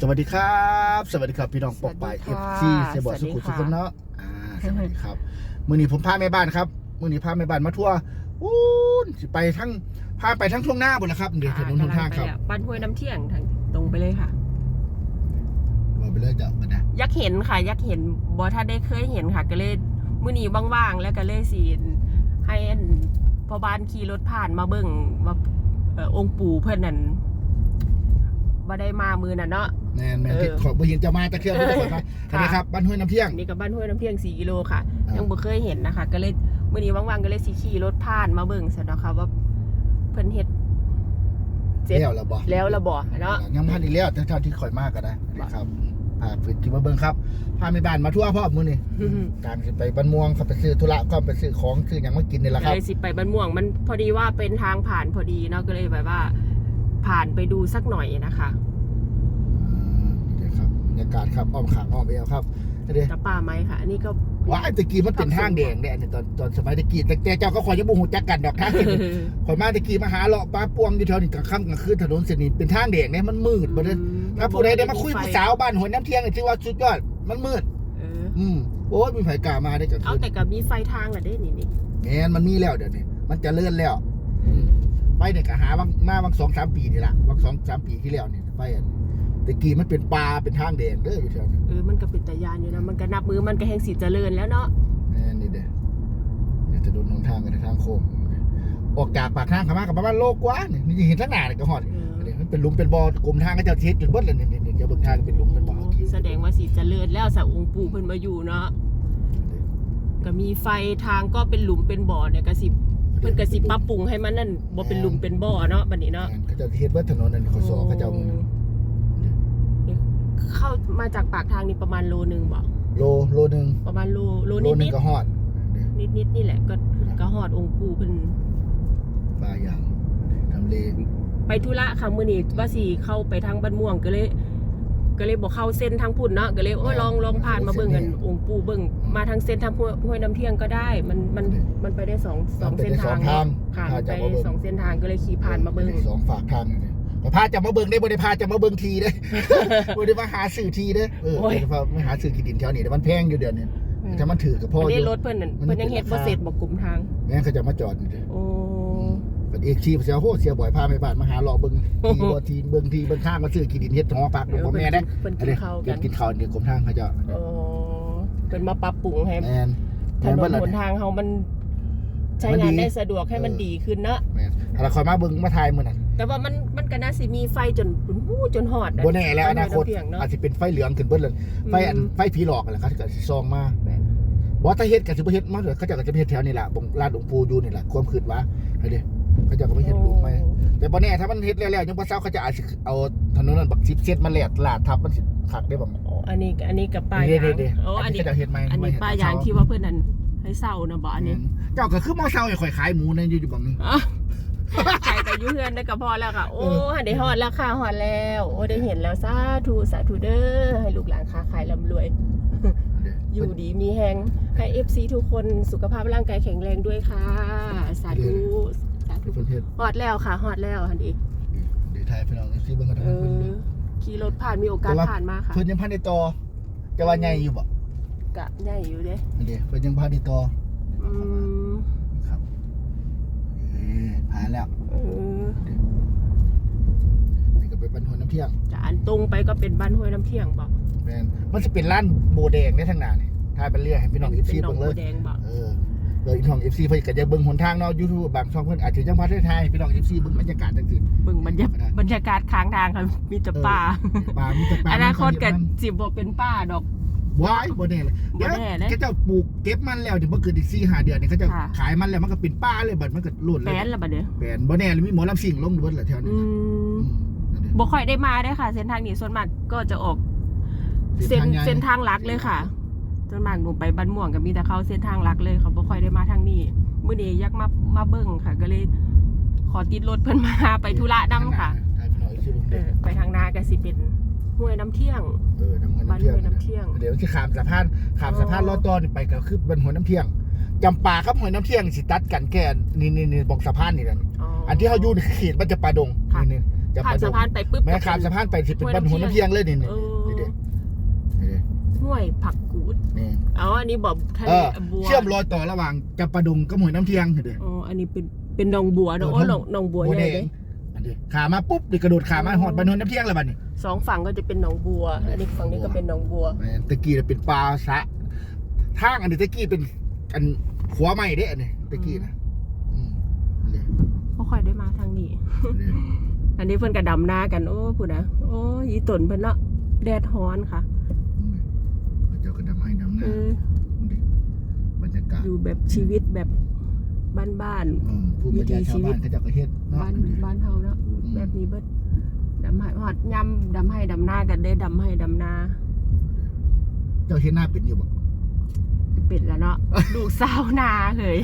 สวัสดีครับ สวัสดีครับพี่น้องปอกปายสเอวัสฟดีซีค่ะเสียบอดสสุวัสดีขุมสุค่ะขคนเนาะอ่าสวัสดีครับมื่อนี้ผมพาแม่บ้านครับมื่อนี้พาแม่บ้านมาทั่วอู้นสิไปทั้งพาไปทั้งทุ่งหน้าหมดแล้วครับเดี๋ยวถนนหนทางครับอ่กำลัไปแล้วบ้านห้วยน้ำเที่ยงทางตรงไปเลยค่ะว่าไปเลยจ้ะบัดนะยักษ์เห็นค่ะ ยักษ์เห็นบอถ้าได้เคยเห็นค่ะ ก็เลยมื้อนี้ว่างๆแล้วก็เลยสิให้อันพ่อบ้านขี่รถผ่านมาเบิ่งว่าเอ่อองค์ปู่เพิ่นนั่น บ่ได้มามือน่ะเนาะแน่นแม่นเออที่ขอบเห็นจะมาตะเคียนทุกคนครับค่ะนะครับบ้านห้วยน้ำเที่ยงนี่ก็บ้านห้วยน้ำเที่ยง4กิโลค่ะอ่ายัยังบ่เคยเห็นนะคะ ก็เลยมื้อนี้ว่างๆก็เลยสิขี่รถผ่านมาเบิ่งซะเนาะค่ะว่าเพิ่นเฮ็ดเสร็จแล้วละบ่แล้วละบ่เนาะยังพันอีกแล้วแต่เท่าที่ข่อยมากก็ได้นะครับพาฝึกกินมาเบิ่งครับพาแม่บ้านมาทั่วพ่อมื้อนี้การสิไปบ้านม่วงเขาไปซื้อธุระก็ไปซื้อของซื้อหยังมากินนี่แหละคก็รับเลยสิไปบ้านม่วง มันพอดีว่าเป็นทางผ่านพอดีเนาะก็เลยแบบว่า ผ่านไปดูสักหน่อยนะคะเดี๋ยวครับบรรยากาศครับอ้อมขางอ้อมเอวครับเดี๋ยวแต่ป่าไม้ค่ะ อันนี้ก็ว้ายตะกี้มันเป็นทางแดงเนี่ยอันนี้ตอนตอนสมัยตะกี้แต่แต่เจ้าก็คอยยังบ่ฮู้จักกันดอกทางข่อยมาตะกี้มาหาเลาะป้าปวงอยู่แถวนี้กลางค่ำกลางคืนถนนเส้นนี้เป็นทางแดงเนี่ยมันมืดบ่ได้ถ้าผู้ใดได้มาคุยผู้สาวบ้านหวยน้ำเที่ยงนี่ถือว่าสุดยอดมันมืดเอออืมโอ้ยมีไผกล้ามาได้กลางเอาคืนแต่ก็มีไฟทางอะเด้นี่นี่แม่นมันมีแล้วเดี๋ยวนี้มันเจะเลื่อนแล้วอืม ไปเนี่ยก็หาบางมาบางสองสามปีนี่ล่ะบางสองสามปีที่แล้วนี่ไปอันตะกี้มันเป็นป่าเป็นทางแดงเด้ออยู่แถวนั้นเออมันก็เป็นตายานอยู่นะมันก็นับมือมันก็แห่งสีเจริญแล้วเนาะแม่นนี่เด้อเดี๋ยวจะโดนหนทางกันในทางโค้งออกจากปากทางเขามากับประมาณโลกว่านี่นี่เห็นทั้งหน้าเลยก็หอดเออนี่มันเป็นหลุมเป็นบ่อกลมทางก็จะเช็ดจุดเบิดเลยนี่นี่นี่จะเบิ่งทางเป็นหลุมเป็นบ่อโอ้แสดงว่าสีเจริญแล้วสะองค์ปู่เพิ่นมาอยู่เนาะก็มีไฟทางก็เป็นหลุมเป็นบ่อเนี่ยก็สิ เพิ่นก็สิปรับปรุงให้มันนั่นบ่เป็นหลุมเป็นบ่อเนาะบัดนี้เนาะเขาจะเฮ็ดเบิดถนนนั่นเขาสอเขาจะเอานี่เข้ามาจากปากทางนี่ประมาณโลนึงบ่โลโลหนึงประมาณโลโลโลนิดหนึนิงดก็ฮอด นิดนิดๆนี่แหละก็ก็หอดองค์ปู่เพิ่นปลาอย่างทำเลไปธุระค่ะมื้อนี้ว่าสิเข้าไปทางบ้านม่วงก็เลย ก็เลยบอกเข้าเส้นทางพุ่นเนาะก็เลยโอ้ยลองลองผ่านมาเบิ่งกันองค์ปู่เบิ่งมาทางเส้นทางห้วยห้วยน้ำเที่ยงก็ได้ มันมันมันไปได้สองสองเส้นทางทางค่ะพาไปจะมาได้เบิ่งสองเส้นทางก็เลยขี่ผ่านมาเบิ่งสองฝากทางนี่แต่พาจะมาเบิ่งได้บ่ได้พาจะมาเบิ่งทีเด้บ่ได้มาหาสื่อทีเด้เออโอ้ยบ่ได้พามาหาสื่อขีดินแถวนี้เดี๋ยวมันแพงอยู่เดี๋ยวนี้ถ้ามันถือกับพ่ออันอนี้ยู่รถเพิ่นนั่นมันเพิ่นยังเฮ็ดเป็นบ่ราคาเสร็จบ่กลุ่มทางแม่งเขาจะมาจอดนี่เด้โอ้ เป็นเอกชีพเสียโหเสียบ่อยพาไปบ้านมาหาเลาะเบิ่งทีบ่ทีเบิ่งทีเบิ่งข้างมาซื้อขีดินเฮ็ดหอปักเดี๋ยวบ่เพิ่นแม่เด้เพิ่นอักินนนี้ข้าวเดี๋กัยวนกินข้าวนี่กรมทางเขาจะโอ้เพิ่นมาปรับปรุงให้แม่นถแม่นนเบิ่นล่ะหนทางเฮามันใช้มันดีงานได้สะดวกให้มันเออดีขึ้นเนาะแม่นถ้าเราคอยมาเบิ่งมาถ่ายมื้อนั้นแต่ว่ามันมันก็น่าสิมีไฟจนหู้จนหอดอะบ่แน่แล้วอนาคตไฟเพียงเนาะอาจสิเป็นไฟเหลืองขึ้นเบิดเลยไฟอันอืมไฟผีหลอกนั่นแหละเขาก็สิซองมาแม่นบ่ถ้าเฮ็ดก็สิบ่เฮ็ดมาเถอะเขาเจะก็จะไปเฮ็ดแถวนี่ล่ะบงลาดหลวงปู่อยู่นี่ล่ะความคิดว่าเฮ้ยเด้ เขาเจะก็ไปเฮ็ดรูปใหม่แต่บ่แน่ถ้ามันเฮ็ดแล้วๆยังบ่เซาเขาจะอาจสิเอาถนนนั้นบัก10เซนมาแลดลาดทับมันสิคักได้บ่โอ้อันนี้อันนี้กับป้ายเด้ยางเด้โอ้อันนี้เขาจะเฮ็ดใหม่อันนี้ไม่เฮ็ดป้ายยางที่ว่าเพื่อนนั้นให้เศร้านะบอกอันนี้เจ้าก็คือมาเซาให้ข่อยขายหมูนั่นอยู่อยู่บังนี้อ๋อใครแต่ยุ่เฮือนได้กับพอแล้วค่ะ โอ้เออหันได้ฮอดแล้วค่ะฮอดแล้ว โอ้ได้เห็นแล้วสาธุสาธุเด้อให้ลูกหลานค้าขายร่ำรวย อยู่ดีมีแหงให้ FC ทุกคนสุขภาพร่างกายแข็งแรงด้วยค่ะ สาธุ สาธุเพิ่นเฮ็ดฮอดแล้วค่ะฮอดแล้วหันดีเดี๋ยวถ่ายพี่น้องสิเบิ่งกันเอเพิ่นอขี่รถผ่านมีโอกาสผ่านมาค่ะเพิ่นยังพันได้ต่อจะว่าใหญ่อยู่บ่กะใหญ่อยู่เด้อันนี้เพิ่นยังพันได้ต่ออืมครับเอ้ผ่านแล้วเออนี่ก็เป็นบันทนน้ำเที่ยงจะอันตรงไปก็เป็นบ้านห้วยน้ำเที่ยงบอกแมนมันจะเป็นร้านโบแดงในทางหน้านี่ถ่ายไปเรื่อยให้พี่น้องเอฟซีเป็นหนองเบิ่งเลบัวยแดงบอกเออ โดยพี่น้องเอฟซีเพิ่นก็จะเบิ่งหนทางเนาะยูทูบบางช่องเพิ่นอาจจะยังบ่ได้ถ่ายให้พี่น้องเอฟซีเบิ่งบรรยากาศจังซี่เบิ่งบรรยากบรรยากาศค้างทางค่ะมีแต่ป่าป่ามีแต่ป่าอนาคตกับมันสิบบอกเป็นป่าดอกว้ายบ่แน่เลยบ่แน่นะเดี๋ยวเขาเจ้าปลูกเก็บมันแล้วเดี๋ยวบ่เกินอีก4-5เดือนนี่เขาจะค่ะขายมันแล้วมันก็เป็นป่าเลยบัดมันก็ล้นเลแปยนละบัดเนี้ยแปลนบ่แน่เลยมีหมอลำซิ่งลงเบิดแหละแถวนี้อืนะมอืมนั่นเด้อบ่ค่อยได้มาได้อค่ะ เส้นทางนี้ส่วนมากก็จะออก เส้นทางใหญ่เส้นทางหลักเลยค่ะ ส่วนมากหนูไปบ้านม่วงก็มีแต่เข้าเส้นทางหลักเลย เขาบ่ค่อยได้มาทางนี้มื้อนี้อยากมามาเบิ่งค่ะ ก็เลย ขอติดรถเพิ่นมาไปธุระนํค่ะถ่ายพี่น้องอีกทีหนึ่งเออไปทางนาก็สิเป็นห้วยน้ำเที่ยงเออน้ำมันบ้านน้ำเที่ยงห้วยน้ำเที่ยง เดี๋ยวที่ขามสะพานขามสะพานอ๋อลอดตอนไปก็คือเป็นหัวน้ำเที่ยงจำปาครับหัวน้ำเที่ยงสิตัดกันแก่นี่นี่นี่บอกสะพานนี่แหละอ๋อออันที่เขาอยู่ในเขตมันจะปาดงค่ะนี่นี่จจะผ่านประดสะงพานไปปุ๊บแม่ข้ามสะพานไปสิเป็นบ้านหัวน้ำเพียงเลยนี่นี่เอนี่อเด้นี่เด้ห้วยผักกูดนี่ อ๋ออันนี้บอกทะเอเลอบัวเชื่อมรอยต่อระหว่างจับประดงกับหัวน้ำเพียงนี่เด้อ๋ออันนี้เป็นเป็นหนองบัวเนอะเออโอ้หนองหนองบัวบัวใหแดญ่งเลย อันนี้ขามาปุ๊บนี่กระโดดขามาอ๋อหอดบ้านหัวน้ำเพียงแล้วบัดนี้สองฝั่งก็จะเป็นหนองบัว อันนี้ฝั่งนี้ก็เป็นหนองบัว แม่นตะกี้น่ะเป็นปลาสะทางอันนี้ตะกี้เป็นอันขัวใหม่เด้อันนี้ตะกี้นะอืมนี่ก็ค่อยได้มาทางนี้นี่อันนี้เพิ่นกระดำหน้ากัน โอ้พูดนะ โอ้ยอีตนเพิ่นเนาะ แดดฮ้อนค่ะ นี่เจ้าก็ดำให้ดำห เอ น้าอนี่บรรยากาศอยู่แบบชีวิตแบบบ้านอืมภูมิปัญญาชาวบ้านเขาเจ้าก็เฮ็ดๆเนาะบ้านบ้านเฮาเนาะแบบนี้เบิดดำให้ฮอดย่ำดำให้ดำหน้ากันได้ดำให้ดำนาเจ้าเฮ็ดหน้าเป็นอยู่บ่เป็ดแล้วเนาะ ลูกสาวนาเฮ้ย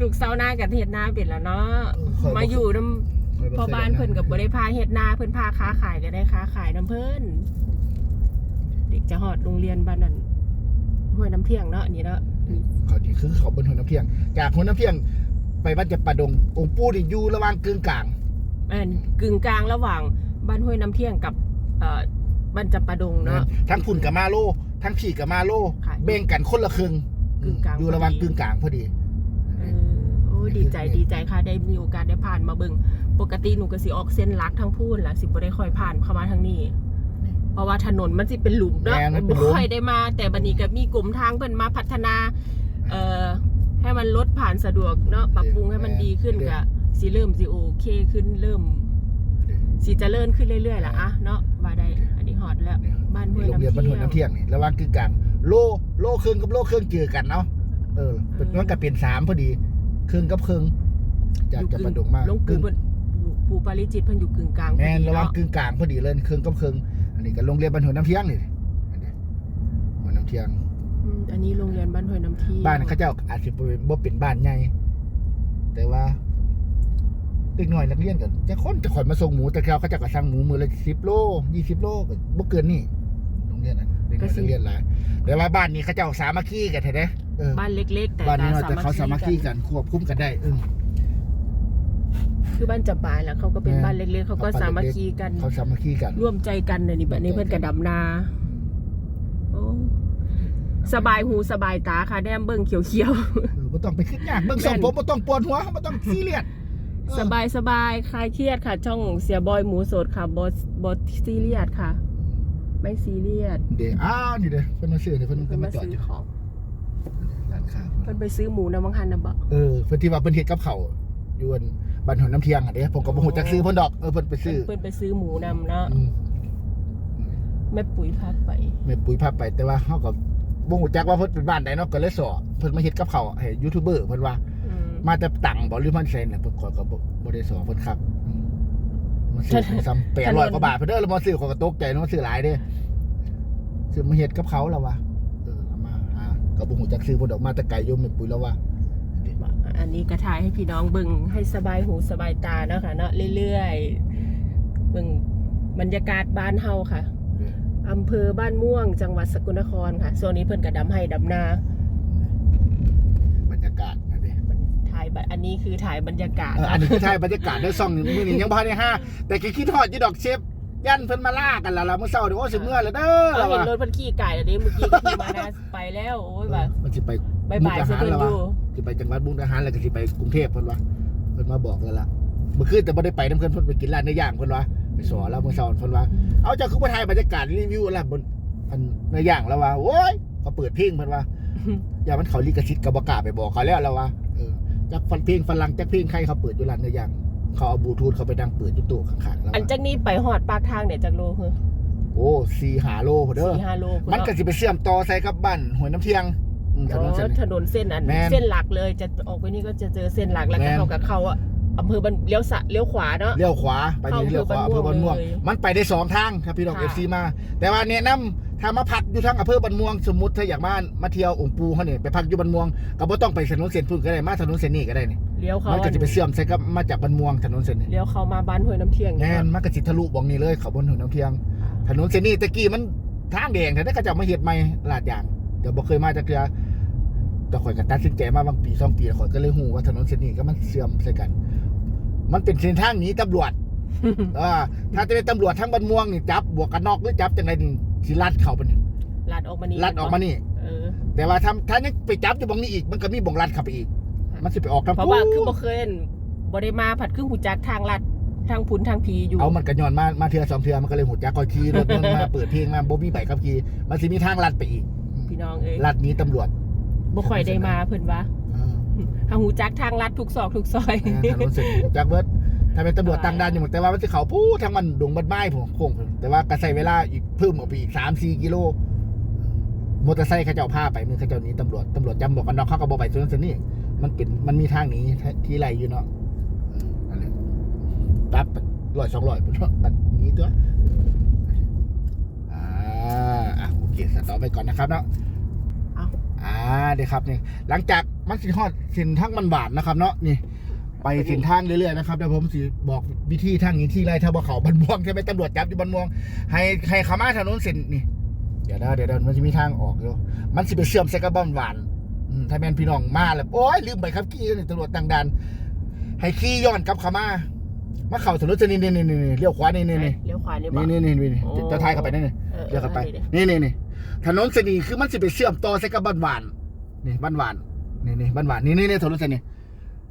ลูกสาวนากับเฮ็ดนาเป็ดแล้วเนาะเข้บ่มาอยู่นำข้ยพ่อบ้านเพิ่นกับบ่ได้พาเฮ็ดนาเพิ่นพาค้าขายก็ได้ค้าขายน้ำเพิ่น เด็กจะฮอดโรงเรียนบ้านนั้นห้วยน้ำเที่ยงเนาะอันนี้เนาะเขาที่คือเขาบนหัวน้ำเพียง จากหัวน้ำเพียงไปบ้านจะประดงองค์ปู่นี่อยู่ระหว่างกึ่งกลาง แม่นกึ่งกลางระหว่างบ้านห้วยน้ำเที่ยงกับเอ่อบ้านจำปาดงเนาะ ทั้งพุ่นกับมาโล ทั้งพี่กับมาโล ค่ะแบ่งกันคนละครึ่งกึ่งกลางอยู่ระหว่างพอดี กึ่งกลางพอดี เออโอ้ยดีใจดีใจค่ะได้มีโอกาสได้ผ่านมาเบิ่งปกติหนูก็สิออกเส้นหลักทั้งพูนล่ะสิบ่ได้ค่อยผ่านเข้ามาทางนี้ เพราะว่าถนนมันสิเป็นหลุมเนาะแม่นมันเป็นบ่หลุม ค่อยได้มา แต่บัดนี้ก็มีกลุ่มทางเพิ่นมาพัฒนา เอ่อให้มันลดผ่านสะดวกเนาะปรับปรุงให้มันดีขึ้นก็สิเริ่มสิโอเคขึ้นเริ่มสิเจริญขึ้นเรื่อยๆล่ะอะเนาะว่าได้อันนี้ฮอดแล้วบ้านห้วยโรงน้ำเรียนบ้านหัวเที่ยน้ำงเที่ยงนี่ระหว่างกึ่งกลางโลโลครึ่งกับโลครึ่งเจอกันเนาะเออเป็นมันก็เป็นสามพอดีครึ่งกับครึ่งจากจะประดงมาหลวงกึ่ปู่งเพิ่นปู่ปู่ปาริจิตเพิ่นอยู่กึ่งกลางพอแม่นดีระหว่างเนาะกึ่งกลางพอดีเลยครึ่งกับครึ่ง อันนี้ก็โรงเรียนบ้านหัวน้ำเที่ยงนี่อันนี้หัวน้ำเที่ยงอืมอันนี้โรงเรียนบ้านห้วยน้ำเที่ยงบ้านเขาเจ้าอาจจะบ่เป็นบ้านใหญ่แต่ว่าเด็กน้อยนักเรียนกันจะคนจะขอยมาส่งหมูแต่เขาเขาเจะก็สั่งหมูมือละสิบโลยี่สิบโลก็บ่เกินนี่โรงเรียนนั้นเด็กน้อยนักเรียนหลายแต่ว่าบ้านนี้เขาเจ้าสามัคคีกันแท้ๆเออบ้านเล็ก ๆ แต่บ้านนี้น้อยก็แต่เขาสามัคคีกันกันควบคุมกันได้เออ คือบ้านจับปาแหล้วเขาก็เป็นแม่บ้านเล็กๆเขาก็บ้านเล็กๆสามัคคีกัน เขาสามัคคีกัน ร่วมใจกันน่ะนี่แบบนี้เพื่อนกระดำนาโอ้สบายหูสบายตาค่ะแนมเบิ้งเขียวเออบ่ต้องไปคิดยากเบิ่งส่งผมบ่ต้องปวดหัวบ่ต้องซีเรียสๆสบายสบายคลายเครียดค่ะ ช่องเสียบอยหมูสดค่ะบอสบอสซีเรียสค่ะ ไม่ซีเรียสเด้อ้าวนี่เด้เพิ่นมาซื้อเด้เพิ่นเพิ่นมามาจอดซื้ออยู่ของร้านค้าเพิ่นไปซื้อหมูนะบางคันนะบ่เออเพิ่นที่ว่าเพิ่นเฮ็ดกับข้าวอ ยู่อันบ้านหัวน้ำเที่ยงอะเด้ผมก็บ่ฮู้จักซื้อเพิ่นดอกเออเพิ่นไปซื้อเพิ่นไปซื้อหมูนำเนาะอืมแม่ปุ๋ยพาไปแม่ปุ๋ยพาไปแต่ว่าเฮาก็บ่ฮู้จักว่าเพิ่นเป็นบ้านใดเนาะก็เลยสอเพิ่นมาเฮ็ดกับข้าวให้ยูทูบเบอร์เพิ่นว่าอืมมาแต่ตังบ่หรือมันใส่น่ะเพิ่นขอยก็บ่บ่ได้สอเพิ่นครับอืมมาซื้อของซ้ำ800กว่าบาทเพิ่นเด้อแล้วมาซื้อขอยก็ตกใจเนาะมาซื้อหลายเด้ซื้อมาเฮ็ดกับเขาแล้วว่ะเออเอามาหาก็บ่ฮู้จักซื้อเพิ่นดอกมาแต่ไกลอยู่แม่ปุ๋ยแล้วว่า อันนี้ก็ถ่ายให้พี่น้องเบิ่งให้สบายหูสบายตาเนาะค่ะเนาะเรื่อยๆเบิ่งบรรยากาศบ้านเฮาค่ะอำเภอบ้านม่วง จังหวัดสกลนครค่ะโซนนี้เพิ่นก็ดำให้ดำนาบรรยากาศนะเด้ถ่ายบอันนี้คือถ่ายบรรยากาศเอออันนี้คือถ่ายบรรยากาศได้ซ่องมื้อนี้ยังบ่ทันได้ห้าแต่ก็คิดฮอดอยู่ดอกเชฟยันเพิ่นมาล่ากันแล้วล่ะมื้อเช้านี่โอ้สิเมื่อแล้วเด้อเราแล้วเห็นว่ะรถเพิ่นขี่ไก่แล้วเด้เมื่อกี้ก็ขี่มานะไปแล้วโอ้ยว่ามันสิไป บายบายมุกซะดาหารเพิ่นแล้วอว่ะยู่สิไปจังหวัดมุกดาหารแล้วก็สิไปกรุงเทพเพิ่นว่าเพิ่นมาบอกแล้วล่ะเมื่อคืนแต่บ่ได้ไปนํเพิ่นเพิ่นไปกินร้านเนื้อย่างเพิ่นว่าไปสอนแล้วมื้อเช้าเพิ่นว่าเอาเจ้าคือบ่ถ่ายบรรยากาศรีวิวอะไรบนอันเนื้อย่างแล้วว่าโอ้ยเขาเปิดเพลงเพิ่นว่าอย่ามันเขาลิขสิทธิ์ก็บ่กล้าไปบอกเขาแล้วแล้วว่าเออจักฟันเพลงฝรั่งจักเพลงใครเขาเปิดอยู่ร้านเนื้อย่างเขาเอาบลูทูธเขาไปดังเปิดอยู่ตู้ข้างๆแล้วอันว่าจากนี้ไปฮอดปากทางเนี่ยจากโลคือโอ้สี่หาโลพุ่นเด้อสี่ห้าโลพุ่มันเาะก็สิไปเชื่อมต่อใส่กับบ้านห้วยน้ำเทียง อืมถอ๋นนเส้อนนี้ ถนนเส้นอันแม่นเส้นหลักเลยจะออกไปนี่ก็จะเจอเส้นหลักแล้วก็แม่น เข้ากับเขาอะอำเภอบันเลี้ยวสะเลี้ยวขวาเนาะ เลี้ยวขวาไปนี่เข้าเลี้ยวขวาอำอำเภเภออบ้านม่วง เลยมันไปได้สองทางครับพี่น้องค่ะเอฟซีมา แต่ว่าแนะนำถ้ามาพักอยู่ทางอำเภอบ้านม่วงสมมุติถ้าอยากมามาเที่ยวองค์ปูเขาเนี่ยไปพักอยู่บ้านม่วงก็บ่ต้องไปถนนเส้นพุ่นก็ได้มาถนนเส้นนี้ก็ได้นี่เลี้ยวเขามันก็จะไปเชื่อมใส่กับมาจากบ้านม่วงถนนเส้นนี้เลี้ยวเขามาบ้านห้วยน้ำเที่ยงแน่นมันก็สิทะลุบองนี้เลยเขาบนถนนน้ำเทียง ถนนเส้นนี้ตะกี้มันทางแดงแต่ได้ก็จะมาเฮ็ดใหม่ลาดยางเดี๋ยวบ่เคยมาจักเทื่อ แต่ข่อยก็ตัดสินใจมาบางปีสองปีแล้วข่อยก็เลยฮู้ว่าถนนเส้นนี้ก็มันเสื่อมใส่กัน มันเป็นเส้นทางหนีตำรวจเออถ้าจะเป็นตำรวจทั้งบันม่วงนี่จับบวกกันนอกหรือจับจังไดนี่สิลัดเข้าไปนี่ลัดออกมานี่ลัดออกมานี่เออแต่ว่าถ้าถ้ายังไปจับอยู่บองนี้อีก มันก็มีบองลัดเข้าไปอีก มันสิไปออกทางเพราะว่าคือพู้บ่เคยเห็นบ่ได้มาผัดคือหูจักทางลัดทางพุนทางพีอยู่ เอามันกระยอนมา มาเทือสองเทือมันก็เลยหูจักคอยขี่รถมันมาเปิดเพลงมาบ่มีใบขับขี่มันสิมีทางลัดไปอีก พี่น้องเอ้ยลัดหนี้ตำรวจ บ่ค่อยได้มาเพิ่นว่าเออทางหูจักทางลัดทุกซอกทุกซอยถนนเส้นหูจักเบิดถ้าเป็นตำรวจต่างด่านอยู่หมดแต่ว่ามันสิเขาพู้ทางมันดงบันไม้ผมโค้งพุ่นแต่ว่าก็ใช้เวลาอีกเพิ่มออกไปอีกสามสี่กิโลมอเตอร์ไซค์เขาเจ้าพาไปมือเขาเจ้าหนี้ตำรวจตำรวจจำบอกกันนอกเขาก็บอกไปส่วนส่วนนี้มันเป็นมันมีทางหนี้ที่ไรอยู่เนาะเออนั่นแหละตัดร้อยสองร้อยพุ่นเนาะตัดหนี้ตัวอ่าอะโอเคสต็อปไปก่อนนะครับเนาะเอาอ่าเดี๋ยวครับนี่หลังจากมันสิฮอดสินทางมันบาดนะครับ เนาะนี่ ไปสินทางเรื่อยๆนะครับเดี๋ยวผมสิบอกวิธีทางนี้ที่ไรถ้าบ่เขาบันม่วงใช่ไหมตำรวจจับอยู่บันม่วง ให้ให้เขามาถนนเส้นนี่เดี๋ยวนะเดี๋ยวเดี๋ยวมันจะมีทางออกอยู่มันสิไปเชื่อมใส่กับบ้านหวานอืมถ้าแม่นพี่น้องมาแล้วโอ้ยลืมใบขับขี่นี่ตำรวจต่างด่านให้ขี่ย้อนกลับเขามามาเข้าถนนเส้นนี้นี่นี่นี่เลี้ยวขวานี่นี่นี่เลี้ยวขวานี่บ่นี่นี่นี่นี่โอ้จะทายเข้าไปนั่นนี่ออเดี๋ยวเข้าไปเดี๋ยวนี่นี่นี่ ถนนเส้นนี้คือมันสิไปเชื่อมต่อใส่กับบ้านหวานนี่บ้านหวานนี่นี่บ้านหวานนี่นี่นี่ถนนเส้นนี้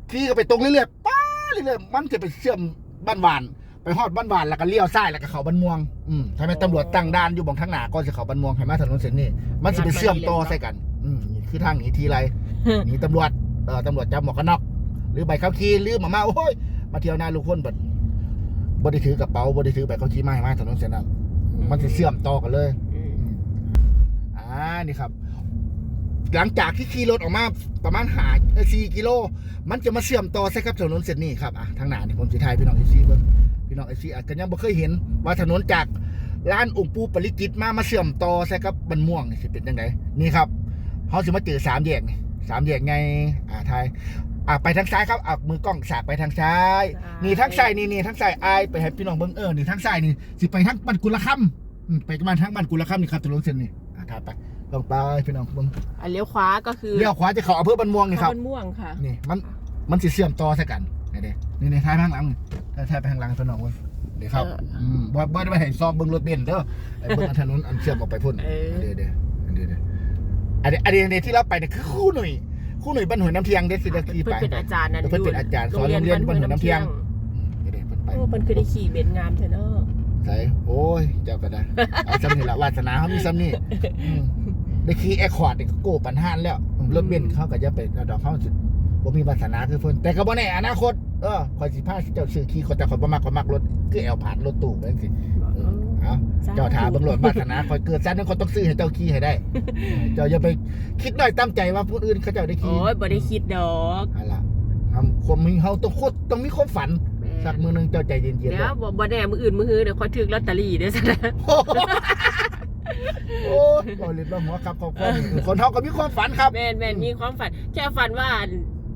ขี่ก็ไปตรงเรื่อยๆป้าเรื่อยๆมันจะไปเชื่อมบ้านหวาน ไปฮอดบ้านหวานแล้วก็เลี้ยวซ้ายแล้วก็เขาบ้านม่วงอืมทำไมตำรวจตั้งด่านอยู่บองทางหน้าก็จะเขาบ้านม่วงให้มาถนนเส้นนี้ มันสิไปเชื่อมต่อใส่กัน อืมนี่คือทางหนีทีไรหนีตำรวจเออตำรวจจับหมวกกันน็อกหรือใบขับขี่ลืมออกมาโอ้ยมาเที่ยวหน้าลูกคนบัดบ่ได้ถือกระเป๋าบ่ได้ถือใบขับขี่มาให้มาถนนเส้นนั้นมันจะเชื่อมต่อกันเลย อืมอ่านี่ครับ หลังจากที่ขี่รถออกมาประมาณหาสี่กิโล มันจะมาเชื่อมต่อใช่ครับถนนเส้นนี้ครับอะทางหน้านี่ผมสิทายพี่น้องเอซีเบิ้งพี่น้องเอซีอาจจะยังบ่เคยเห็น ว่าถนนจากร้านองค์ปูปริจิตมามาเชื่อมต่อใช่ครับบันม่วงนี่สิเป็นยังไงนี่ครับเขาจะมาเจอสามแยกนี่สามแยกไงอ่าทายอะไปทางซ้ายครับอะมือกล้องสากไปทางซ้าย นี่ทางซ้ายนี่นี่ทางซ้ายอายไปให้พี่น้องเบิ้งเออนี่ทางซ้ายนี่สิไปทางบ้านกุลค่ำอืมไปประมาณทางบ้านกุลค่ำนี่ครับถนนเส้นนี่ อะทายไปลงไปพี่น้องเบิ้งอันเลี้ยวขวาก็คือเลี้ยวขวาจะเข้าอำเภอบันม่วงนี่ครับข้าวมันม่วงค่ะ นี่มันมันสิเชื่อมต่อใส่กันนี่เด้นี่นี่ทายไปทางหลังนี่ทายทายไปทางหลังพี่น้องเว้ยเดี๋ยวครับเอออือืมบ่บ่ได้ไปเห็นซอกเบิ้งรถเบนซ์เด้อไอ้เบิ้งอันถนนอันเชื่อมออกไปพุ่นเออ เดี๋ยวเดี๋ยวเดี๋ยวเดี๋ยวอันนี้อันนี้อันนี้ที่เราไปเนี่ยคือคู่หนุ่ยคู่หนุ่ยบ้านหัวยน้ำเทียงเด้สิเด้ขี่เพิ่ไปนเป็นอาจารย์นั่นเพิ่นเป็นอาจารย์สอนโรงเรียนบ้านหัวน้ำเที่ยง อืมเดี๋ยวเดี๋ยวเพิ่นไป โอ้เพิ่นคือได้ขี่เบนซ์งามเถอะเนาะ ใส่โอ้ย เจ้าก็ได้เอาซ้ำนี่ละวาสนาเขามีซ้ำนี่อืมได้ขี่แอคคอร์ดนี่ก็โก้ปันห้านแล้วอืมรถเบนซ์เขาก็จะไประดับเขาสุดบ่มีวาสนาคือเพิ่นแต่ก็บ่แน่อนาคตเออคอยสิพาเจ้าซื้อขี่เขาแต่คอยบ่มักคอยมักรถคือแอลผ่านรถตู้จังซี่เออเอา เจ้าถาเบิ่งรถวาสนาคอยเกิดซะนั้นคนต้องซื้อให้เจ้าขี่ให้ได้ เจ้าอย่าไปคิดน้อยตามใจว่าผู้อื่นเขาเจ้าได้ขี่โอ้ยบ่ได้คิดดอก เอาล่ะทำความมีเฮาต้องโคตรต้องมีความฝัน สักมือหนึงเจ้าใจเย็นๆเดี๋เด้ยอวบ่บ่แน่มื้ออื่นมื้อฮือเดี๋ยวขอยถึกลอตเตอรี่เด้อซะนะโอ้ยบอลินมาหัวครับขอบคุณคนเท่าก็มีความฝันครับ แม่นแม่นมีความฝัน แค่ฝันว่า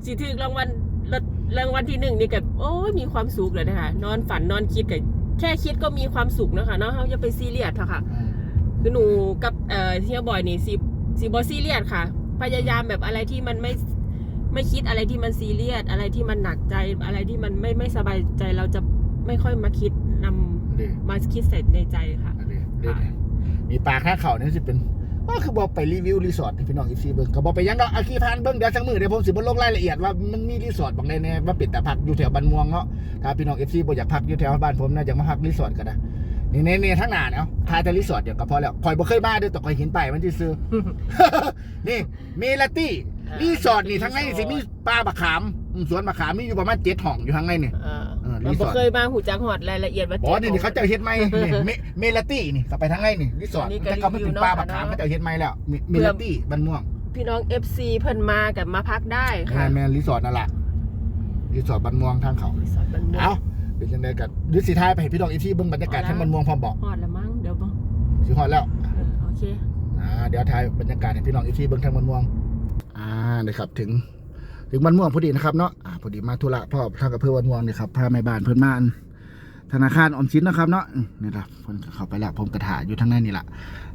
สิถึกรางวัลลอตรางวัลที่หนึ่งนี่ก็โอ้ยมีความสุขเลยนะคะนอนฝันนอนคิดก็แค่คิดก็มีความสุขนะคะเนาะเฮาอย่าไปซีเรียสเถอะค่ะ คือหนูกับเอ่อเฮียบอยนี่สิสิบอซีเรียสค่ะ พยายามแบบอะไรที่มันไม่ ไม่คิดอะไรที่มันซีเรียสอะไรที่มันหนักใจอะไรที่มันไม่ไม่สบายใจเราจะไม่ค่อยมาคิดนำเดี๋ยวมาคิดเสร็จในใจค่ะเดี๋ยวเดี๋ยวมีปลาข้าเข่านี่สิเป็นก็คือบอกไปรีวิวรีสอร์ทให้พี่น้องอีซีเบิ้งก็บอกไปยังดอกอาคีพานเบิ้งเดี๋ยวสักมือเดี๋ยวผมสิบ่ลงรายละเอียดว่ามันมีรีสอร์ทบางใดแน่ว่าปิดแต่พักอยู่แถวบ้านม่วงเนาะถ้าพี่น้องเอฟซีบ่อยากพักอยู่แถวบ้านผมน่าจะมาพักรีสอร์ทก็ได้นี่นี่นี่ทั้งหนาเนาะทายแต่รีสอร์ทเดี๋ยวก็พอแล้วคอยบ่เคยมาเด้อแต่คอยเห็นไปายมันที่ซื้อนี่เมลาตี้อ่า รีสอร์ทนี่ทั้งในนี่สิมีปลาบะขามอืมสวนมะขามมีอยู่ประมาณเจ็ดห้องอยู่ทั้งในนี่ เออเออรีเราสอร์ท บ่เคยมาหูจักหอดรายละเอียดว่าบอนี่นี่เขาเจะเฮ็ดไหมนี่เมเมลาตี้นี่ก็ไปทั้งในนี่รีสอร์ทอันนี้ก็แต่เขาไม่เป็นปลาบะขามรีวิวเนาะเขาเจะเฮ็ดไหมแล้วเมเมลาตี้บันม่วงพี่น้อง FC เพิ่นมากับมาพักได้แมค่ะนแมนรีสอร์ทนั่นแหละรีสอร์ทบันม่วงทางเขารีสอร์ทบ้านม่วง เอาเป็นยังไงกันหรือสีท้ายไปให้พี่น้องอีกที่เบิ่งบรรยากาศเอาละทางบันม่วงพร้อมบอกหอดแล้วมั้งเดี๋ยวบ่สิฮอดแล้วเออโอเคอ่าเดี๋ยวถ่ายบรรยากาศให้พี่น้องอีกที่เบิ่งทางบันม่วง อ่านี่ครับถึงถึงบันม่วงพอดีนะครับเนาะอ่าพอดีมาธุระพ่อทางกับเพื่อบันม่วงนี่ครับพาแม่บ้านเพิ่อนมานธนาคารออมสินนะครับเนาะนี่ครับเพิ่นเข้าไปแล้วผมกระถาอยู่ทางในนี่แหละ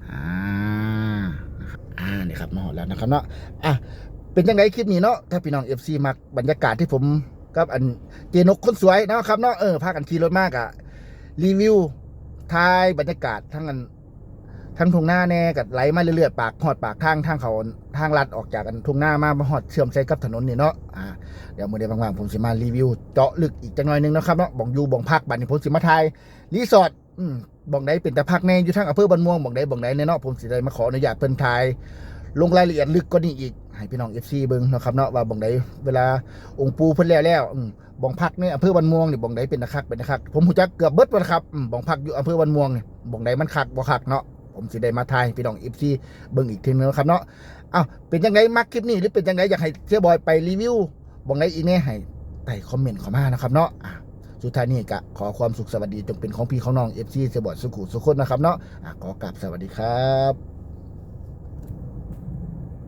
อ่าอ่านี่ครับมาฮอดแล้วนะครับเนาะอะเป็นยังไงคลิปนี้เนาะถ้าพี่น้อง FC มักบรรยากาศที่ผมกับอันเจนกคนสวยเนาะครับเนาะเออพากันขี่รถมากอะรีวิวทายบรรยากาศทั้งอัน ทั้งทุ่งหน้าแน่กับไหลมาเรื่อยๆปากหอดปากทางทางเขาทางลัดออกจากกันทุ่งหน้ามามาหอดเชื่อมใช้กับถนนนี่เนาะอ่าเดี๋ยวมื่อเดียวว่างๆผมสิมารีวิวเจาะลึกอีกจังหน่อยนึงนะครับเนาะบ่องยูบ่องพักบัดนี้ผมสิมาไทยรีสอร์ทอืมบ่องใดเป็นแต่พักแน่อยู่ทางอำเภอบันม่วงบ่องใดบ่องใดเนี่ยเนาะผมสิได้มาขออนุญาตเพิ่นทยลงรายละเอียดลึกก็นี่อีกให้พี่น้อง FC เบิ่งนะครับเนาะว่าบ่งใดเวลาองค์ปูเพิ่นแล้วแล้วบ่องพักเนี่ยอำเภอบันม่วงนี่บ่งใดเป็นตะคักเป็นตะคักผมรู้จักเกือบเบิดบ่ล่ะครับบ่องพักอยู่อำเภอบันม่วงนี่บ่งใดมันคักบ่คักเนาะ ผมสิได้มาทาย พี่น้อง FC เบิ่งอีกทีนึงนะครับเนาะอ้าวเป็นยังไงมักคลิปนี้หรือเป็นยังไงอยากให้เสียบอยไปรีวิวบอกไงอีกแน่ให้ใต้คอมเมนต์เข้ามานะครับเนาะสุดท้ายนี้ก็ขอความสุขสวัสดีจงเป็นของพี่ของน้อง FC เสียบอยสุขุสุขคนนะครับเนาะอะขอกราบสวัสดีครับ